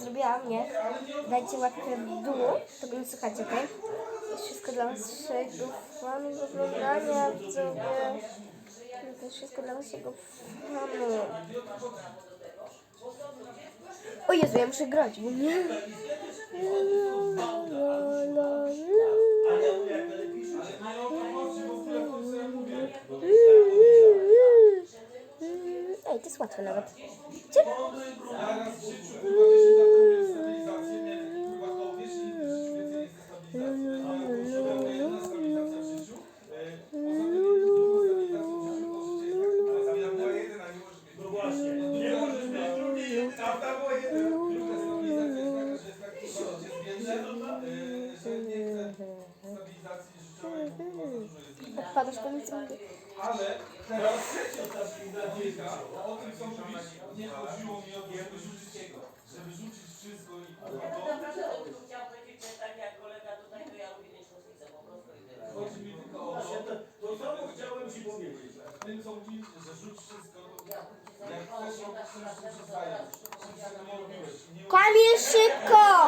zrobiłam, nie? Dajcie łapkę w dół, to go nie słuchacie, okej? Wszystko dla waszego fanu oglądania, widzowie. To jest wszystko dla waszego fanu. O Jezu, ja muszę grać, bo nie... Ej, to jest łatwe nawet. Ciep. Odpadasz mówię. Ale teraz trzecia ta stabilizacja, o tym co mówisz, nie chodziło mi o to, żeby w tym co mówisz, że rzuć wszystko, jak chcesz się robić to nie robiłeś. i nie Kamil, szybko!